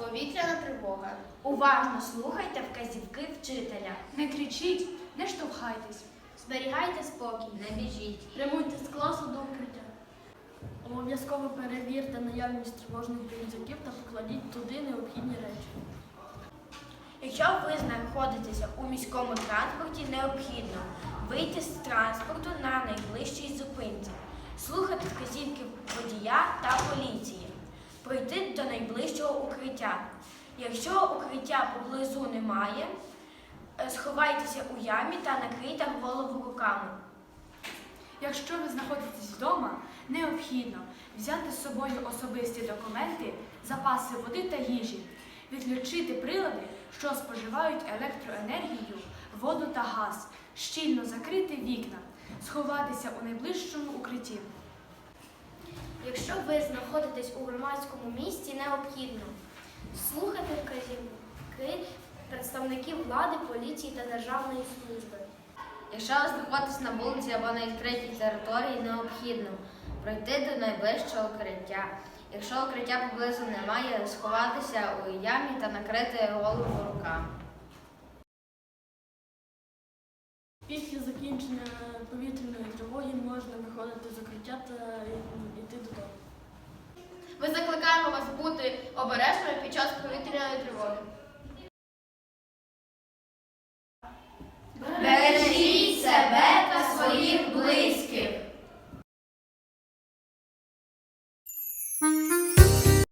Повітряна тривога. Уважно слухайте вказівки вчителя. Не кричіть, не штовхайтесь. Зберігайте спокій. Не біжіть. Прямуйте з класу до укриття. Обов'язково перевірте наявність тривожних рюкзаків та покладіть туди необхідні речі. Якщо ви знаходитеся у міському транспорті, необхідно вийти з транспорту на найближчій зупинці, слухати вказівки водія та поліції, пройти до найближчого укриття. Якщо укриття поблизу немає, е, сховайтеся у ямі та накрийте голову руками. Якщо ви знаходитесь вдома, необхідно взяти з собою особисті документи, запаси води та їжі, відключити прилади, що споживають електроенергію, воду та газ, щільно закрити вікна, сховатися у найближчому укритті. Якщо ви знаходитесь у громадському місці, необхідно слухати вказівки представників влади, поліції та державної служби. Якщо ви знаходитесь на вулиці або на відкритій території, необхідно пройти до найближчого укриття. Якщо укриття поблизу немає, сховатися у ямі та накрити голову руками. Після закінчення повітряної тривоги можна виходити з укриття та. Ми закликаємо вас бути обережними під час повітряної тривоги. Бережіть себе та своїх близьких.